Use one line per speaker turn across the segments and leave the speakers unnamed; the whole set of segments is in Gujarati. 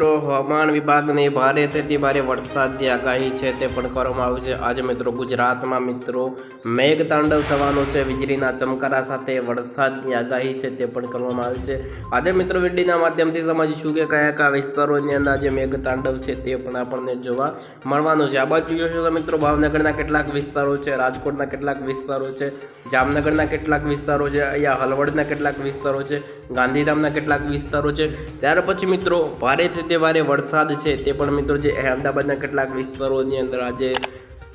હવામાન વિભાગની ભારે તેથી ભારે વરસાદની આગાહી છે તે પણ કરવામાં આવી છે. આજે મિત્રો ગુજરાતમાં મિત્રો મેઘ તાંડવ થવાનું છે. વીજળીના ચમકારા સાથે વરસાદની આગાહી છે તે પણ કરવામાં આવી છે. આજે મિત્રો વીજળીના માધ્યમથી સમજીશું કે કયા કયા વિસ્તારોની અંદર આજે મેઘ તાંડવ છે તે પણ આપણને જોવા મળવાનું છે. આ બાજુ જોશો તો મિત્રો, ભાવનગરના કેટલાક વિસ્તારો છે, રાજકોટના કેટલાક વિસ્તારો છે, જામનગરના કેટલાક વિસ્તારો છે, અહીંયા હલવડના કેટલાક વિસ્તારો છે, ગાંધીધામના કેટલાક વિસ્તારો છે. ત્યાર પછી મિત્રો, ભારેથી તે ભારે વરસાદ છે તે પણ મિત્રો જે અહેમદાબાદના કેટલાક વિસ્તારોની અંદર આજે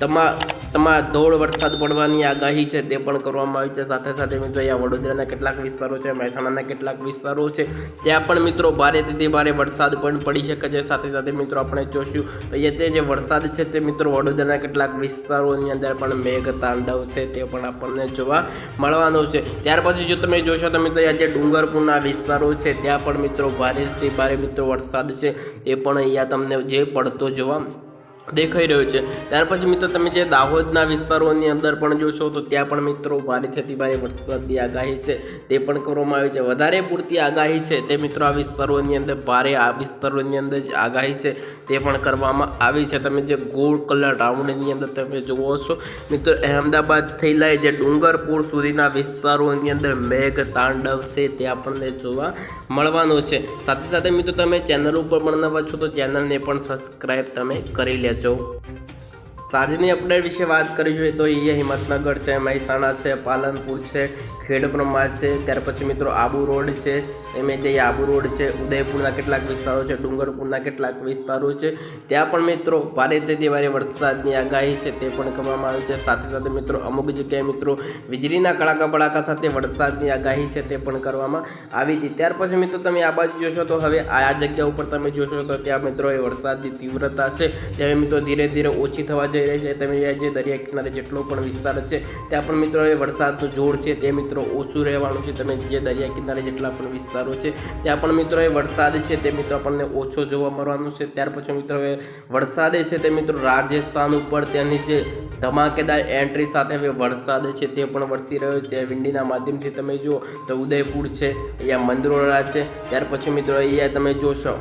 તમા તમા ધોળ વરસાદ પડવાની આગાહી છે તે પણ કરવામાં આવી છે. સાથે સાથે મિત્રો, અહીંયા વડોદરાના કેટલાક વિસ્તારો છે, મહેસાણાના કેટલાક વિસ્તારો છે, ત્યાં પણ મિત્રો ભારેથી તેથી ભારે વરસાદ પણ પડી શકે છે. સાથે સાથે મિત્રો, આપણે જોશું તો એ તે જે વરસાદ છે તે મિત્રો વડોદરાના કેટલાક વિસ્તારોની અંદર પણ મેઘ તાંડવ છે તે પણ આપણને જોવા મળવાનો છે. ત્યાર પછી જો તમે જોશો તો મિત્રો, અહીંયા જે ડુંગરપુરના વિસ્તારો છે, ત્યાં પણ મિત્રો ભારેથી ભારે મિત્રો વરસાદ છે તે પણ અહીંયા તમને જે પડતો જોવા દેખાઈ રહ્યો છે. ત્યાર પછી મિત્રો તમે જે દાહોદના વિસ્તારોની અંદર પણ જોશો તો ત્યાં પણ મિત્રો ભારે થતી ભારે વરસાદની આગાહી છે. તે પણ કરવામાં આવી છે. વધારે પૂરતી આગાહી છે તે મિત્રો આ વિસ્તારોની અંદર ભારે આ વિસ્તારોની અંદર જે આગાહી છે તે પણ કરવામાં આવી છે. તમે જે ગોળ કલર રાઉન્ડની અંદર તમે જુઓ છો મિત્રો અહેમદાબાદ થઈ લઈ જે ડુંગરપુર સુધીના વિસ્તારોની અંદર મેઘ તાંડવ છે તે આપણને જોવા મળવાનું છે. સાથે સાથે મિત્રો તમે ચેનલ ઉપર પણ નવા છો તો ચેનલને પણ સબસ્ક્રાઈબ તમે કરી લેજો. જવું સાંજની અપડેટ વિશે વાત કરી જોઈએ તો અહીંયા હિંમતનગર છે, મહેસાણા છે, પાલનપુર છે, ખેડબ્રહ્મા છે, ત્યાર પછી મિત્રો આબુ રોડ છે, એમ જે આબુ રોડ છે, ઉદયપુરના કેટલાક વિસ્તારો છે, ડુંગરપુરના કેટલાક વિસ્તારો છે, ત્યાં પણ મિત્રો ભારેથી ભારે વરસાદની આગાહી છે તે પણ કરવામાં આવી છે. સાથે સાથે મિત્રો અમુક જગ્યાએ મિત્રો વીજળીના કડાકા બડાકા સાથે વરસાદની આગાહી છે તે પણ કરવામાં આવી હતી. ત્યાર પછી મિત્રો તમે આ બાજુ જોશો તો હવે આ જગ્યા ઉપર તમે જોશો તો ત્યાં મિત્રો એ વરસાદની તીવ્રતા છે. તે મિત્રો ધીરે ધીરે ઓછી થવા જઈ રહી છે. તમે જે દરિયા કિનારે જેટલો પણ વિસ્તાર છે, ત્યાં પણ મિત્રો એ વરસાદનું જોર છે. તે મિત્રો ઓછું રહેવાનું છે. તમે જે દરિયા કિનારે જેટલા પણ વિસ્તારો છે, ત્યાં પણ મિત્રો એ વરસાદ છે. તે મિત્રો આપણને ઓછો જોવા મળવાનું છે. ત્યાર પછી મિત્રો એ વરસાદ છે તે મિત્રો રાજસ્થાન ઉપર ત્યાંની જે ધમાકેદાર એન્ટ્રી સાથે હવે વરસાદ છે તે પણ વરસી રહ્યો છે. વિંડીના માધ્યમથી તમે જુઓ તો ઉદયપુર છે, અહીંયા મંદરોળા છે. ત્યાર પછી મિત્રો અહીંયા તમે જોશો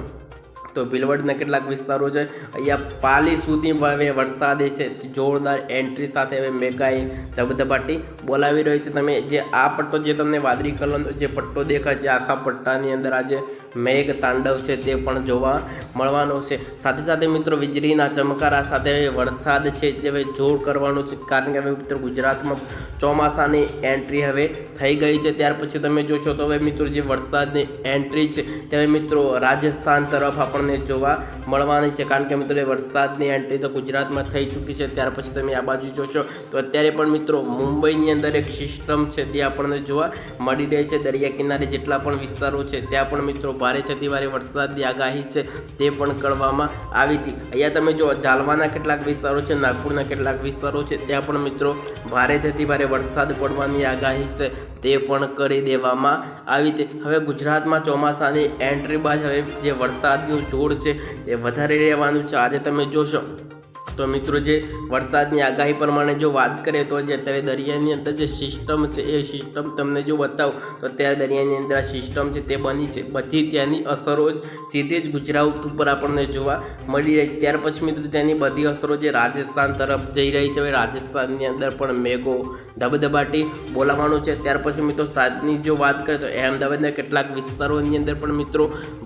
તો ભીલવડના કેટલાક વિસ્તારો છે. અહીંયા પાલી સુધી હવે વરસાદે છે. જોરદાર એન્ટ્રી સાથે હવે મેઘાએ ધબધબાટી બોલાવી રહ્યો છે. તમે જે આ પટ્ટો જે તમને વાદળી કલરનો જે પટ્ટો દેખાય છે, આખા પટ્ટાની અંદર આજે મેઘ તાંડવ છે તે પણ જોવા મળવાનો છે. સાથે સાથે મિત્રો વીજળીના ચમકારા સાથે વરસાદ છે જે હવે જોર કરવાનું છે. કારણ કે હવે મિત્રો ગુજરાતમાં ચોમાસાની એન્ટ્રી હવે થઈ ગઈ છે. ત્યાર પછી તમે જોશો તો હવે મિત્રો જે વરસાદની એન્ટ્રી છે તે હવે મિત્રો રાજસ્થાન તરફ આપણને જોવા મળવાની છે. કારણ કે મિત્રો વરસાદની એન્ટ્રી તો ગુજરાતમાં થઈ ચૂકી છે. ત્યાર પછી તમે આ બાજુ જોશો તો અત્યારે પણ મિત્રો મુંબઈની અંદર એક સિસ્ટમ છે તે આપણને જોવા મળી રહી છે. દરિયા કિનારે જેટલા પણ વિસ્તારો છે ત્યાં પણ મિત્રો ભારે થતી ભારે વરસાદની આગાહી છે તે પણ કરવામાં આવી હતી. અહીંયા તમે જો જાલવાના કેટલાક વિસ્તારો છે, નાગપુરના કેટલાક વિસ્તારો છે, ત્યાં પણ મિત્રો ભારે થતી ભારે વરસાદ પડવાની આગાહી છે તે પણ કરી દેવામાં આવી હતી. હવે ગુજરાતમાં ચોમાસાની એન્ટ્રી બાદ હવે જે વરસાદનું જોડ છે એ વધારે રહેવાનું છે. આજે તમે જોશો. તો મિત્રો જે વરસાદની આગાહી પ્રમાણે જો વાત કરીએ તો જે અત્યારે દરિયાની અંદર જે સિસ્ટમ છે, એ સિસ્ટમ તમને જો બતાવું, તો અત્યારે દરિયાની અંદર આ સિસ્ટમ છે તે બની છે. બધી ત્યાંની અસરો જ સીધી જ ગુજરાત ઉપર આપણને જોવા મળી રહી. ત્યાર પછી મિત્રો ત્યાંની બધી અસરો જે રાજસ્થાન તરફ જઈ રહી છે. હવે રાજસ્થાનની અંદર પણ મેઘો ધબધબાટી બોલાવવાનું છે. ત્યાર પછી મિત્રો સાંજની જો વાત કરીએ તો અહેમદાબાદના કેટલાક વિસ્તારોની અંદર પણ મિત્રો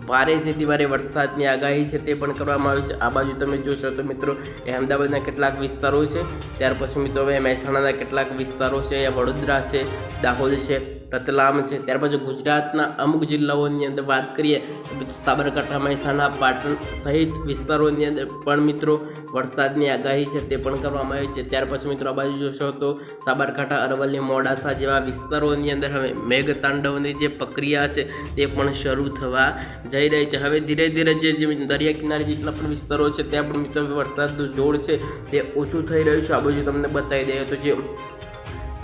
ભારેથી ભારે વરસાદની આગાહી છે તે પણ કરવામાં આવી છે. આ બાજુ તમે જોશો તો મિત્રો અહેમદાબાદના કેટલાક વિસ્તારો છે. ત્યાર પછી મિત્રો હવે મહેસાણાના કેટલાક વિસ્તારો છે. વડોદરા છે, દાહોદ છે. રતલામ છે. ત્યાર પછી ગુજરાતના અમુક જિલ્લાઓની અંદર વાત કરીએ, તો સાબરકાંઠા, મહેસાણા, પાટણ સહિત વિસ્તારોની અંદર પણ મિત્રો વરસાદની આગાહી છે તે પણ કરવામાં આવી છે. ત્યાર પછી મિત્રો આ બાજુ જોશો તો સાબરકાંઠા, અરવલ્લી, મોડાસા જેવા વિસ્તારોની અંદર હવે મેઘતાંડવની જે પ્રક્રિયા છે તે પણ શરૂ થવા જઈ રહી છે. હવે ધીરે ધીરે જે દરિયા કિનારે જેટલા પણ વિસ્તારો છે, ત્યાં પણ મિત્રો વરસાદનું જોર છે તે ઓછું થઈ રહ્યું છે. આ બાજુ તમને બતાવી દઈએ તો જે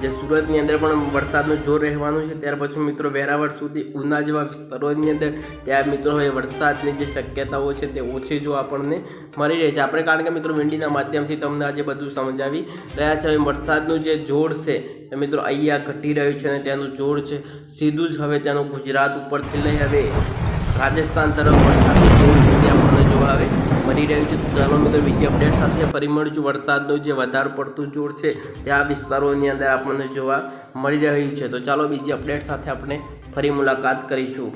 જે સુરતની અંદર પણ વરસાદનું જોર રહેવાનું છે. ત્યાર પછી મિત્રો વેરાવળ સુધી ઉના જેવા વિસ્તારોની અંદર ત્યાં મિત્રો હવે વરસાદની જે શક્યતાઓ છે તે ઓછી જો આપણને મળી રહી છે. આપણે કારણ કે મિત્રો વિંડીના માધ્યમથી તમને આજે બધું સમજાવી રહ્યા છે. હવે વરસાદનું જે જોર છે એ મિત્રો અહીંયા ઘટી રહ્યું છે અને ત્યાંનું જોર છે. સીધું જ હવે ત્યાંનું ગુજરાત ઉપરથી લઈ હવે રાજસ્થાન તરફ વરસાદનું જોર તે આપણને જોવા ચાલો મિત્રો, બીજી અપડેટ સાથે ફરી મળીશું. વરસાદનું જે વધારે પડતું જોર છે તે આ વિસ્તારોની અંદર આપણને જોવા મળી રહ્યું છે. તો ચાલો બીજી અપડેટ સાથે આપણે ફરી મુલાકાત કરીશું.